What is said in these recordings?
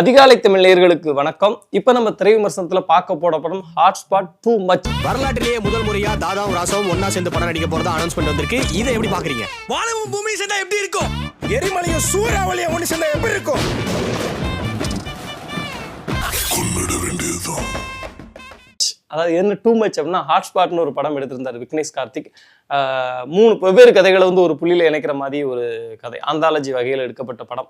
அதிகாலை தமிழ் நேயர்களுக்கு வணக்கம். இப்ப நம்ம திரை விமர்சனத்துல பார்க்க போட படம் ஹாட்ஸ்பாட் டூ மச் வரலாற்றிலேயே முதல் முறையா தாதாவும் ராசாவும் ஒன்னா சேர்ந்து படம் நடிக்க போறதா அனௌன்ஸ்மெண்ட் வந்திருக்கு. இதை எப்படி பாக்குறீங்க வானமும் பூமி சேர்ந்தா எப்படி இருக்கும்? எரிமலையும் சூறாவளியும் ஒண்ணு சேர்ந்தா எப்படி இருக்கும்? அதாவது என்ன டூ மச் அப்படின்னா ஹாட்ஸ்பாட்னு ஒரு படம் எடுத்திருந்தார் விக்னேஷ் கார்த்திக். மூணு வெவ்வேறு கதைகளை வந்து ஒரு புள்ளியில் இணைக்கிற மாதிரி ஒரு கதை. ஆந்தாலஜி வகையில் எடுக்கப்பட்ட படம்.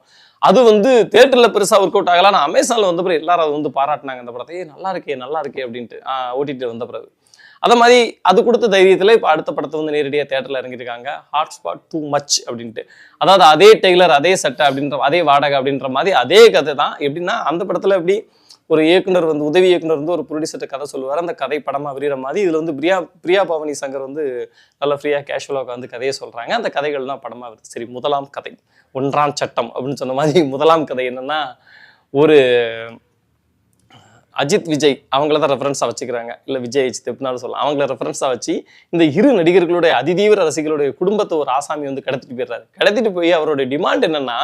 அது வந்து தேட்டரில் பெருசாக ஒர்க் அவுட் ஆகலாம் ஆனால் அமேசானில் வந்த பிறகு எல்லாரும் அதை வந்து பாராட்டினாங்க அந்த படத்தை. நல்லா இருக்கே நல்லா இருக்கே அப்படின்ட்டு ஓட்டிட்டு வந்த பிறகு. அதே மாதிரி அது கொடுத்த தைரியத்தில் இப்போ அடுத்த படத்தை வந்து நேரடியாக தேட்டரில் இறங்கியிருக்காங்க. ஹாட்ஸ்பாட் டூ மச் அப்படின்ட்டு. அதாவது அதே டெய்லர் அதே சட்டை அப்படின்ற அதே வாடகை அப்படின்ற மாதிரி அதே கதை தான். எப்படின்னா அந்த படத்தில் எப்படி ஒரு இயக்குனர் வந்து உதவி இயக்குனர் வந்து ஒரு ப்ரொடியூசர்ட்ட கதை சொல்லுவார். அந்த கதை படமாக விரிகிற மாதிரி இதில் வந்து பிரியா பிரியா பவனி சங்கர் வந்து நல்லா ஃப்ரீயாக கேஷுவலாக உட்காந்து கதையை சொல்கிறாங்க அந்த கதைகள்லாம் படமாக வருது. சரி முதலாம் கதை. ஒன்றாம் சட்டம் அப்படின்னு சொன்ன மாதிரி முதலாம் கதை என்னன்னா ஒரு அஜித் விஜய் அவங்கள தான் ரெஃபரன்ஸாக வச்சுக்கிறாங்க. இல்லை விஜய் அஜித் எப்படினாலும் சொல்லலாம். அவங்கள ரெஃபரன்ஸாக வச்சு இந்த இரு நடிகர்களுடைய அதிதீவிர ரசிகர்களுடைய குடும்பத்தை ஒரு ஆசாமி வந்து கடத்திட்டு போயிடுறாரு. கடத்திட்டு போய் அவருடைய டிமாண்ட் என்னன்னா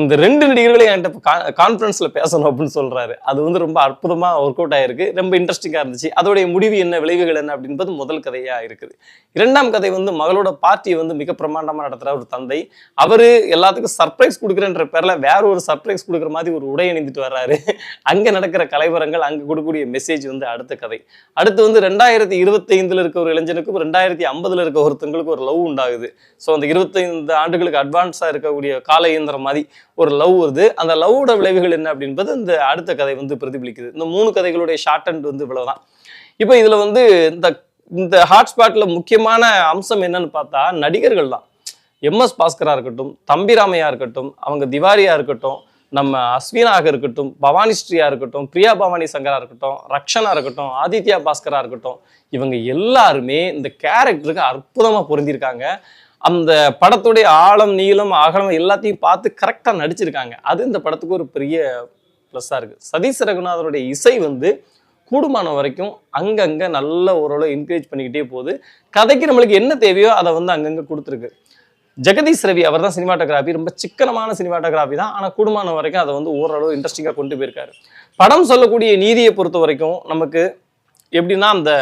இந்த ரெண்டு நடிகர்களையும் என்கிட்ட கான்ஃபரன்ஸில் பேசணும் அப்படின்னு சொல்றாரு. அது வந்து ரொம்ப அற்புதமாக ஒர்க் அவுட் ஆயிருக்கு. ரொம்ப இன்ட்ரெஸ்டிங்காக இருந்துச்சு. அதோடைய முடிவு என்ன விளைவுகள் என்ன அப்படின்றது முதல் கதையாக இருக்குது. இரண்டாம் கதை வந்து மகளோட பார்ட்டியை வந்து மிக பிரமாண்டமாக நடத்துகிற ஒரு தந்தை. அவர் எல்லாத்துக்கும் சர்ப்ரைஸ் கொடுக்குறன்ற பேரில் வேற ஒரு சர்ப்ரைஸ் கொடுக்குற மாதிரி ஒரு உடை அணிந்துட்டு வர்றாரு. அங்கே நடக்கிற கலைவரங்கள் அங்கே கொடுக்கக்கூடிய மெசேஜ் வந்து அடுத்த கதை. அடுத்து வந்து ரெண்டாயிரத்தி இருபத்தைந்தில் இருக்க ஒரு இளைஞனுக்கும் ரெண்டாயிரத்தி ஐம்பதுல இருக்க ஒருத்தங்களுக்கு ஒரு லவ் உண்டாகுது. ஸோ அந்த இருபத்தைந்து ஆண்டுகளுக்கு அட்வான்ஸாக இருக்கக்கூடிய கால இயந்திரம் மாதிரி ஒரு லவ் வருது. அந்த லவ்வோட விளைவுகள் என்ன அப்படின்றது இந்த அடுத்த கதை வந்து பிரதிபலிக்குது. இந்த மூணு கதைகளுடைய ஷார்ட் அண்ட் வந்து இவ்வளவுதான். இப்போ இதுல வந்து இந்த இந்த ஹாட்ஸ்பாட்ல முக்கியமான அம்சம் என்னன்னு பார்த்தா நடிகர்கள் தான். எம்எஸ் பாஸ்கரா இருக்கட்டும் தம்பிராமையா இருக்கட்டும் அவங்க திவாரியா இருக்கட்டும் நம்ம அஸ்வினாக இருக்கட்டும் பவானி ஸ்ரீயா இருக்கட்டும் பிரியா பவானி சங்கரா இருக்கட்டும் ரக்ஷனா இருக்கட்டும் ஆதித்யா பாஸ்கரா இருக்கட்டும் இவங்க எல்லாருமே இந்த கேரக்டருக்கு அற்புதமாக பொருந்திருக்காங்க. அந்த படத்துடைய ஆழம் நீளம் அகலம் எல்லாத்தையும் பார்த்து கரெக்டாக நடிச்சிருக்காங்க. அது இந்த படத்துக்கு ஒரு பெரிய ப்ளஸ்ஸாக இருக்குது சதீஷ் ரகுநாதருடைய இசை வந்து கூடுமான வரைக்கும் அங்கங்கே நல்ல ஓரளவு என்கரேஜ் பண்ணிக்கிட்டே போகுது. கதைக்கு நம்மளுக்கு என்ன தேவையோ அதை வந்து அங்கங்கே கொடுத்துருக்கு. ஜெகதீஷ் ரவி அவர் தான் சினிமாட்டோகிராஃபி ரொம்ப சிக்கனமான சினிமாட்டோகிராஃபி தான். ஆனால் கூடுமான வரைக்கும் அதை வந்து ஓரளவு இன்ட்ரெஸ்டிங்காக கொண்டு போயிருக்காரு. படம் சொல்லக்கூடிய நீதியை பொறுத்த வரைக்கும் நமக்கு எப்படின்னா அந்த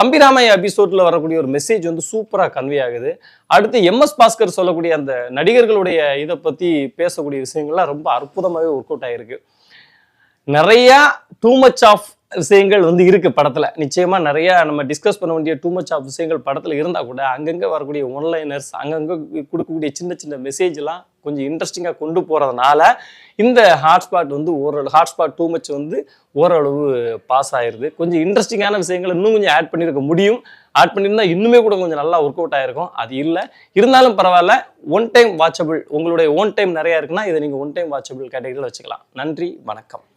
தம்பிராமையா எபிசோட்ல வரக்கூடிய ஒரு மெசேஜ் வந்து சூப்பரா கன்வே ஆகுது. அடுத்து எம்எஸ் பாஸ்கர் சொல்லக்கூடிய அந்த நடிகர்களுடைய இதை பத்தி பேசக்கூடிய விஷயங்கள்லாம் ரொம்ப அற்புதமாகவே ஒர்க் அவுட் ஆயிருக்கு. நிறையா டூ மச் ஆஃப் விஷயங்கள் வந்து இருக்கு படத்தில். நிச்சயமாக நிறையா நம்ம டிஸ்கஸ் பண்ண வேண்டிய டூ மச் ஆஃப் விஷயங்கள் படத்தில் இருந்தால் கூட அங்கங்கே வரக்கூடிய ஒன்லைனர்ஸ் அங்கங்கே கொடுக்கக்கூடிய சின்ன சின்ன மெசேஜ்லாம் கொஞ்சம் இன்ட்ரெஸ்டிங்காக கொண்டு போகிறதுனால இந்த ஹாட்ஸ்பாட் வந்து ஓரளவு ஹாட்ஸ்பாட் டூ மச் வந்து ஓரளவு பாஸ் ஆயிடுது கொஞ்சம் இன்ட்ரெஸ்டிங்கான விஷயங்களை இன்னும் கொஞ்சம் ஆட் பண்ணியிருக்க முடியும். ஆட் பண்ணியிருந்தால் இன்னுமே கூட கொஞ்சம் நல்லா ஒர்க் அவுட் ஆயிருக்கும். அது இல்லை. இருந்தாலும் பரவாயில்ல ஒன் டைம் வாட்சபிள் உங்களுடைய ஒன் டைம் நிறையா இருக்குன்னா இதை நீங்கள் ஒன் டைம் வாட்சபிள் கேட்டகரியில் வச்சுக்கலாம். நன்றி வணக்கம்.